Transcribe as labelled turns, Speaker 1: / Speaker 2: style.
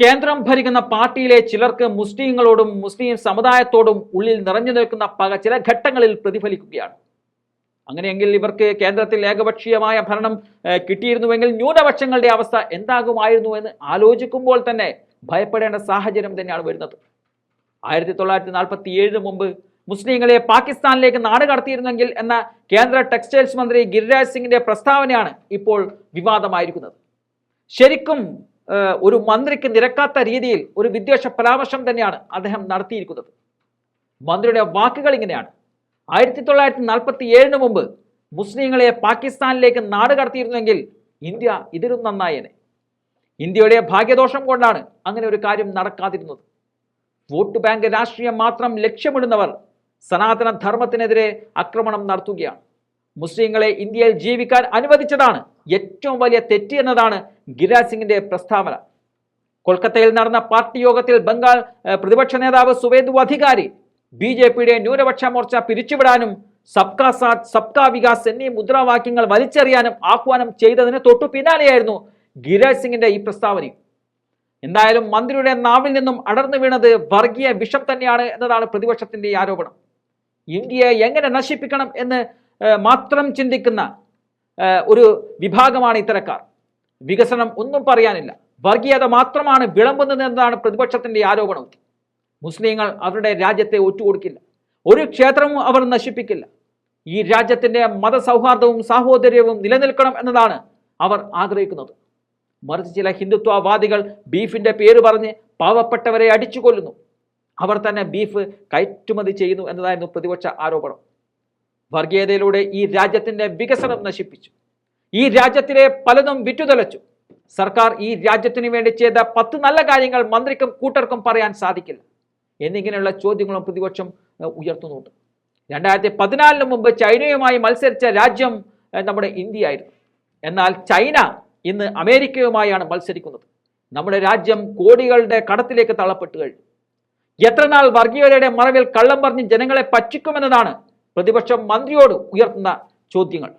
Speaker 1: കേന്ദ്രം ഭരിക്കുന്ന പാർട്ടിയിലെ ചിലർക്ക് മുസ്ലിങ്ങളോടും മുസ്ലിം സമുദായത്തോടും ഉള്ളിൽ നിറഞ്ഞു നിൽക്കുന്ന പക ചില ഘട്ടങ്ങളിൽ പ്രതിഫലിക്കുകയാണ്. അങ്ങനെയെങ്കിൽ ഇവർക്ക് കേന്ദ്രത്തിൽ ഏകപക്ഷീയമായ ഭരണം കിട്ടിയിരുന്നുവെങ്കിൽ ന്യൂനപക്ഷങ്ങളുടെ അവസ്ഥ എന്താകുമായിരുന്നു എന്ന് ആലോചിക്കുമ്പോൾ തന്നെ ഭയപ്പെടേണ്ട സാഹചര്യം തന്നെയാണ് വരുന്നത്. ആയിരത്തി തൊള്ളായിരത്തി നാൽപ്പത്തി ഏഴിന് മുമ്പ് മുസ്ലിങ്ങളെ പാകിസ്ഥാനിലേക്ക് നാട് കടത്തിയിരുന്നെങ്കിൽ എന്ന കേന്ദ്ര ടെക്സ്റ്റൈൽസ് മന്ത്രി ഗിരിരാജ് സിംഗിന്റെ പ്രസ്താവനയാണ് ഇപ്പോൾ വിവാദമായിരിക്കുന്നത്. ശരിക്കും ഒരു മന്ത്രിക്ക് നിരക്കാത്ത രീതിയിൽ ഒരു വിദ്വേഷ പരാമർശം തന്നെയാണ് അദ്ദേഹം നടത്തിയിരിക്കുന്നത്. മന്ത്രിയുടെ വാക്കുകൾ ഇങ്ങനെയാണ്. ആയിരത്തി തൊള്ളായിരത്തി നാൽപ്പത്തി ഏഴിന് മുമ്പ് മുസ്ലിങ്ങളെ പാകിസ്ഥാനിലേക്ക് നാട് കടത്തിയിരുന്നെങ്കിൽ ഇന്ത്യ ഇതിലും നന്നായേനെ. ഇന്ത്യയുടെ ഭാഗ്യദോഷം കൊണ്ടാണ് അങ്ങനെ ഒരു കാര്യം നടക്കാതിരുന്നത്. വോട്ട് ബാങ്ക് രാഷ്ട്രീയം മാത്രം ലക്ഷ്യമിടുന്നവർ സനാതന ധർമ്മത്തിനെതിരെ ആക്രമണം നടത്തുകയാണ്. മുസ്ലിങ്ങളെ ഇന്ത്യയിൽ ജീവിക്കാൻ അനുവദിച്ചതാണ്. ഏറ്റവും വലിയ തെറ്റ് എന്നതാണ് ഗിരിരാജ് സിംഗിന്റെ പ്രസ്താവന. കൊൽക്കത്തയിൽ നടന്ന പാർട്ടി യോഗത്തിൽ ബംഗാൾ പ്രതിപക്ഷ നേതാവ് സുവേന്ദു അധികാരി ബി ജെ പിയുടെ ന്യൂനപക്ഷ മോർച്ച പിരിച്ചുവിടാനും സബ്കാ സാത്ത് സബ്കാ വികാസ് എന്നീ മുദ്രാവാക്യങ്ങൾ വലിച്ചെറിയാനും ആഹ്വാനം ചെയ്തതിന് തൊട്ടു പിന്നാലെയായിരുന്നു ഗിരിരാജ് സിംഗിന്റെ ഈ പ്രസ്താവനയും എന്തായാലും മന്ത്രിയുടെ നാവിൽ നിന്നും അടർന്നു വീണത് വർഗീയ വിഷം തന്നെയാണ് എന്നതാണ് പ്രതിപക്ഷത്തിന്റെ ആരോപണം. ഇന്ത്യയെ എങ്ങനെ നശിപ്പിക്കണം എന്ന് മാത്രം ചിന്തിക്കുന്ന ഒരു വിഭാഗമാണ് ഇത്തരക്കാർ. വികസനം ഒന്നും പറയാനില്ല. വർഗീയത മാത്രമാണ് വിളമ്പുന്നത് എന്നതാണ് പ്രതിപക്ഷത്തിന്റെ ആരോപണവും മുസ്ലിങ്ങൾ അവരുടെ രാജ്യത്തെ ഒറ്റുകൊടുക്കില്ല. ഒരു ക്ഷേത്രവും അവർ നശിപ്പിക്കില്ല. ഈ രാജ്യത്തിന്റെ മതസൗഹാർദ്ദവും സാഹോദര്യവും നിലനിൽക്കണം എന്നതാണ് അവർ ആഗ്രഹിക്കുന്നത്. മറിച്ച് ചില ഹിന്ദുത്വവാദികൾ ബീഫിന്റെ പേര് പറഞ്ഞ് പാവപ്പെട്ടവരെ അടിച്ചു കൊല്ലുന്നു അവർ തന്നെ ബീഫ് കയറ്റുമതി ചെയ്യുന്നു എന്നതായിരുന്നു പ്രതിപക്ഷ ആരോപണം. വർഗീയതയിലൂടെ ഈ രാജ്യത്തിന്റെ വികസനം നശിപ്പിച്ചു. ഈ രാജ്യത്തിലെ പലതും വിറ്റുതലച്ചു സർക്കാർ ഈ രാജ്യത്തിന് വേണ്ടി ചെയ്ത പത്ത് നല്ല കാര്യങ്ങൾ മന്ത്രിക്കും കൂട്ടർക്കും പറയാൻ സാധിക്കില്ല. എന്നിങ്ങനെയുള്ള ചോദ്യങ്ങളും പ്രതിപക്ഷം ഉയർത്തുന്നുണ്ട്. രണ്ടായിരത്തി പതിനാലിന് മുമ്പ് ചൈനയുമായി മത്സരിച്ച രാജ്യം നമ്മുടെ ഇന്ത്യ ആയിരുന്നു എന്നാൽ ചൈന ഇന്ന് അമേരിക്കയുമായാണ് മത്സരിക്കുന്നത്. നമ്മുടെ രാജ്യം കോടികളുടെ കടത്തിലേക്ക് തള്ളപ്പെട്ടു കഴിഞ്ഞു. എത്രനാൾ വർഗീയതയുടെ മറവിൽ കള്ളം പറഞ്ഞ് ജനങ്ങളെ പറ്റിക്കുമെന്നതാണ് പ്രതിപക്ഷം മന്ത്രിയോട് ഉയർത്തുന്ന ചോദ്യങ്ങൾ.